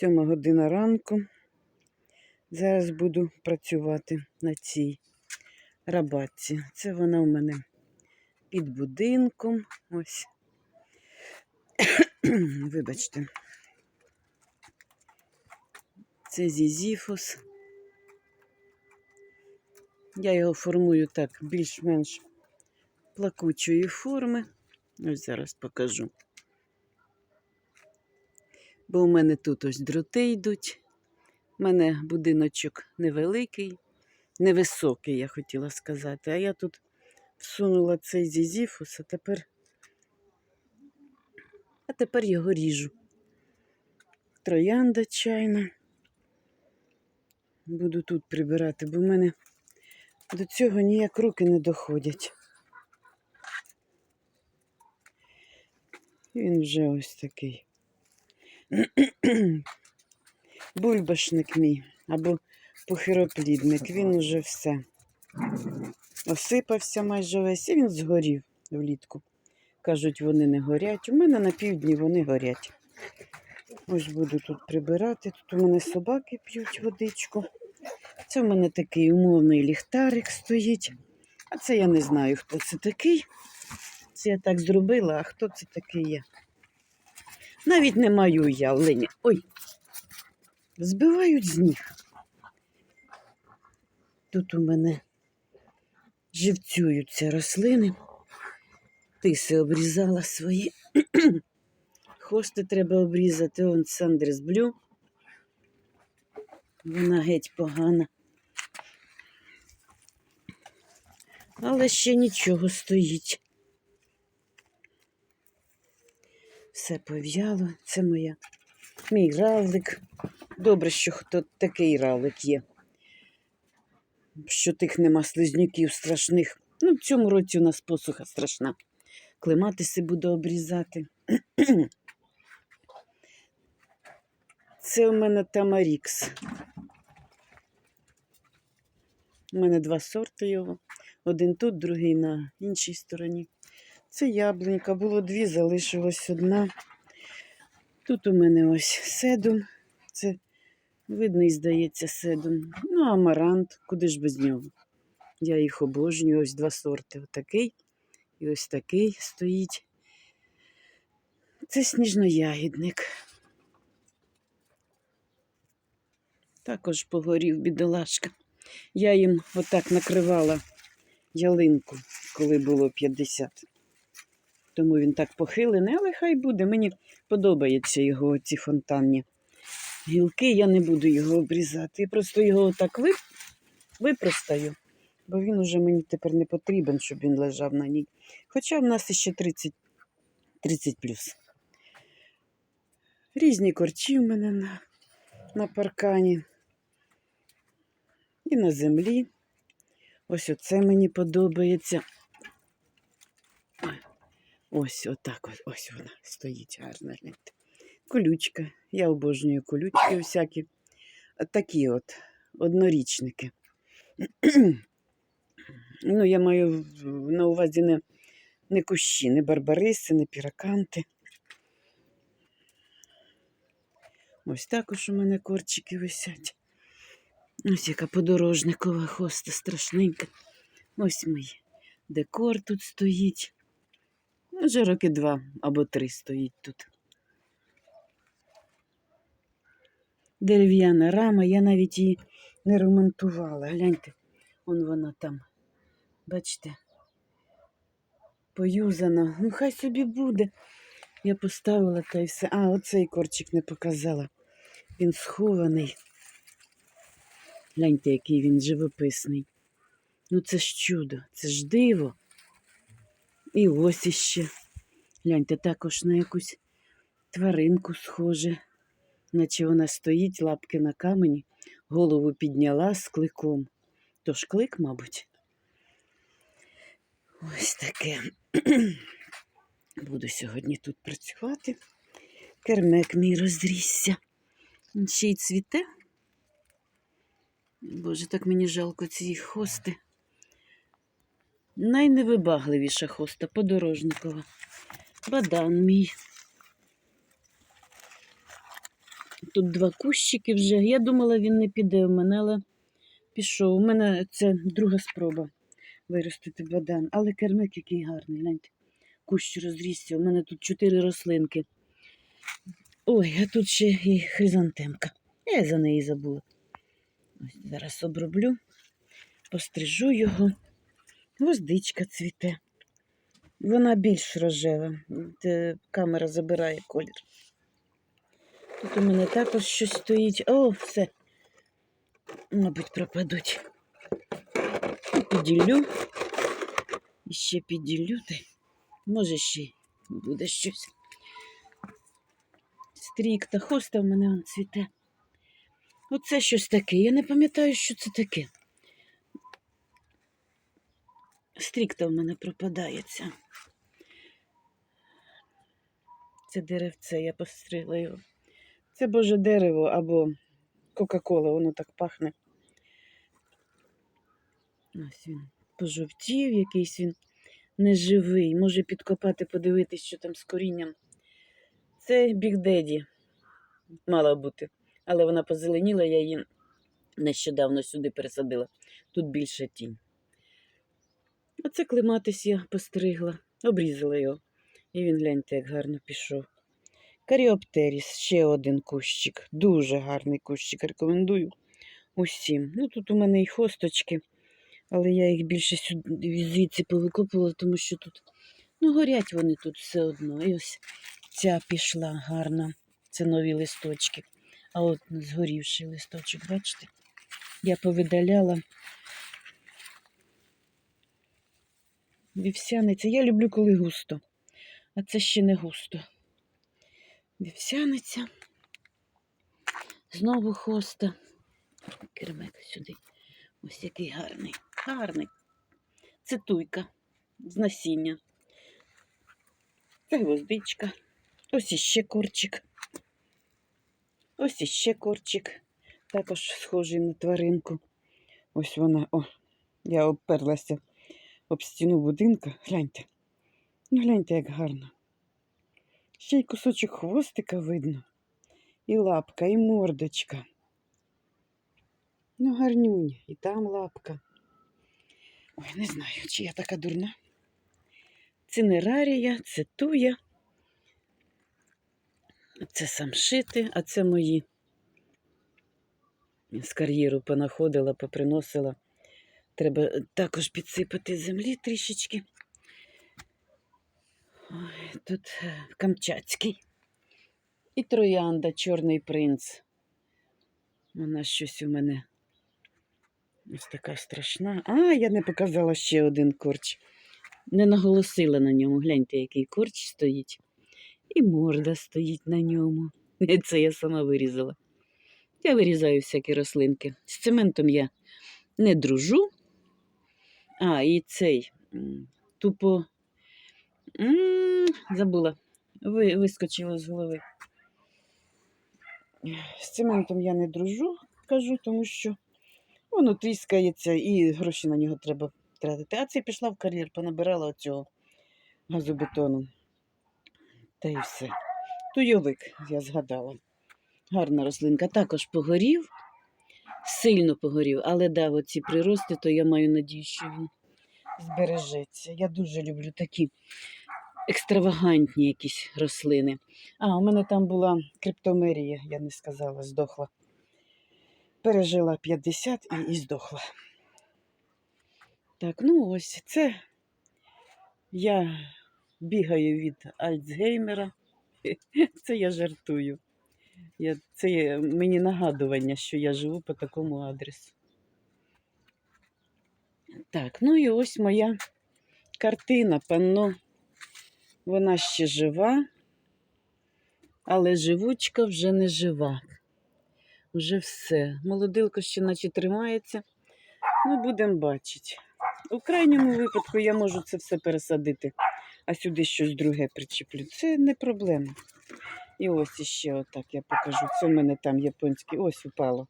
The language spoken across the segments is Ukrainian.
Сьома година ранку. Зараз буду працювати на цій рабатці. Це вона у мене під будинком. Ось. Вибачте. Це зізіфус. Я його формую так більш-менш плакучої форми. Ось зараз покажу. Бо у мене тут ось дроти йдуть. У мене будиночок невеликий, невисокий, я хотіла сказати. А я тут всунула цей зізіфус, а тепер, а тепер його ріжу. Троянда чайна. Буду тут прибирати, бо в мене до цього ніяк руки не доходять. Він вже ось такий. Бульбашник мій або похироплідник. Він уже все осипався майже весь і він згорів влітку. Кажуть, вони не горять. У мене на півдні вони горять. Ось буду тут прибирати. Тут у мене собаки п'ють водичку. Це в мене такий умовний ліхтарик стоїть. А це я не знаю, хто це такий. Це я так зробила, а хто це такий є? Навіть не маю уявлення. Ой, збивають з ніг. Тут у мене живцюються рослини. Тиси обрізала свої. Хости треба обрізати. Он Сандрес Блю. Вона геть погана. Але ще нічого стоїть. Все пов'яло. Це моя мій равлик. Добре, що хто такий равлик є. Що тих нема слизнюків страшних. Ну, в цьому році у нас посуха страшна. Клематиси буду обрізати. Це у мене Тамарікс. У мене два сорти його. Один тут, другий на іншій стороні. Це яблунька. Було дві, залишилась одна. Тут у мене ось седум. Це видний, здається, седум. Ну, амарант, куди ж без нього. Я їх обожнюю. Ось два сорти. Отакий і ось такий стоїть. Це сніжноягідник. Також погорів бідолашка. Я їм отак накривала ялинку, коли було 50. Тому він так похилений, але хай буде. Мені подобаються його ці фонтанні гілки, я не буду його обрізати. Я просто його вип... випростаю, бо він уже мені тепер не потрібен, щоб він лежав на ній. Хоча в нас ще 30, 30 плюс. Різні корчі в мене на, на паркані. І на землі. Ось оце мені подобається. Ось отак ось, ось вона стоїть гарно. гляньте. Колючка. Я обожнюю колючки всякі. От Такі от однорічники. ну, я маю на увазі не, не кущі, не барбариси, не піраканти. Ось також у мене корчики висять. Ось яка подорожникова хоста страшненька. Ось мій декор тут стоїть. Вже роки два або три стоїть тут. Дерев'яна рама, я навіть її не ремонтувала. Гляньте, он вона там. Бачите, поюзана. Ну, хай собі буде. Я поставила та й все. А, оцей корчик не показала. Він схований. Гляньте, який він живописний. Ну це ж чудо, це ж диво. І ось іще. Гляньте, також на якусь тваринку схоже, наче вона стоїть, лапки на камені, голову підняла з кликом. Тож клик, мабуть. Ось таке. Буду сьогодні тут працювати. Кермек мій розрісся. Ще й цвіте. Боже, так мені жалко цієї хости. Найневибагливіша хоста подорожникова. Бадан мій. тут два кущики вже. Я думала, він не піде в мене, але пішов. У мене це друга спроба виростити бадан. Але кермик який гарний. Гляньте, кущ розрісся. У мене тут чотири рослинки. Ой, а тут ще і хризантемка. Я за неї забула. Ось зараз оброблю, пострижу його. Гвоздичка цвіте. Вона більш рожева. Де камера забирає колір. Тут у мене також щось стоїть. О, все. Мабуть, пропадуть. І Піділлю. І ще піділлю. Та може ще буде щось. Стрік та хоста в мене он цвіте. Оце щось таке. Я не пам'ятаю, що це таке. Стрікта в мене пропадається. Це деревце, я постригла його. Це боже дерево або Кока-Кола, воно так пахне. Ось він пожовтів, якийсь він неживий. Може підкопати, подивитись, що там з корінням. Це Біг Деді мала бути. Але вона позеленіла, я її нещодавно сюди пересадила. Тут більше тінь. Оце клематис я постригла, обрізала його. І він гляньте, як гарно пішов. Каріоптеріс, ще один кущик. Дуже гарний кущик. Рекомендую усім. Ну тут у мене і хосточки, але я їх більше сюди звідси повикопувала, тому що тут ну, горять вони тут все одно. І ось ця пішла гарна. Це нові листочки. А от згорівший листочок, бачите? Я повидаляла. Вівсяниця. Я люблю, коли густо, а це ще не густо. Вівсяниця. Знову хоста. Кермек сюди. Ось який гарний. Гарний. Це туйка з насіння. Це гвоздичка. Ось іще корчик. Ось іще корчик. Також схожий на тваринку. Ось вона. О, я обперлася об стіну будинка. Гляньте. Ну, гляньте, як гарно. Ще й кусочок хвостика видно. І лапка, і мордочка. Ну, гарнюнь, і там лапка. Ой, не знаю, чи я така дурна. Це не рарія, це туя. Це самшити, а це мої. З кар'єру понаходила, поприносила. Треба також підсипати землі трішечки. Ой, тут е, Камчатський. І троянда, чорний принц. Вона щось у мене ось така страшна. А, я не показала ще один корч. Не наголосила на ньому. Гляньте, який корч стоїть. І морда стоїть на ньому. Це я сама вирізала. Я вирізаю всякі рослинки. З цементом я не дружу. А, і цей м, тупо м, забула. Ви, вискочило з голови. З цементом я не дружу, кажу, тому що воно тріскається і гроші на нього треба тратити. А це пішла в кар'єр, понабирала оцього газобетону. Та й все. Туйовик, я згадала. Гарна рослинка. Також погорів, сильно погорів, але дав оці прирости, то я маю надію, що він збережеться. Я дуже люблю такі екстравагантні якісь рослини. А, у мене там була криптомерія, я не сказала, здохла. Пережила 50 і, і здохла. Так, ну ось це я бігаю від Альцгеймера. Це я жартую. Я, це мені нагадування, що я живу по такому адресу. Так, ну і ось моя картина, панно. Вона ще жива, але живучка вже не жива. Вже все. Молодилка ще наче тримається. Ну, будемо бачити. У крайньому випадку я можу це все пересадити, а сюди щось друге причеплю. Це не проблема. І ось іще отак я покажу. Це в мене там японський. Ось упало.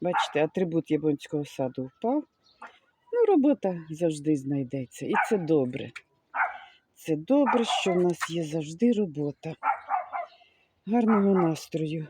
Бачите, атрибут японського саду впав. Ну, робота завжди знайдеться. І це добре. Це добре, що в нас є завжди робота. Гарного настрою.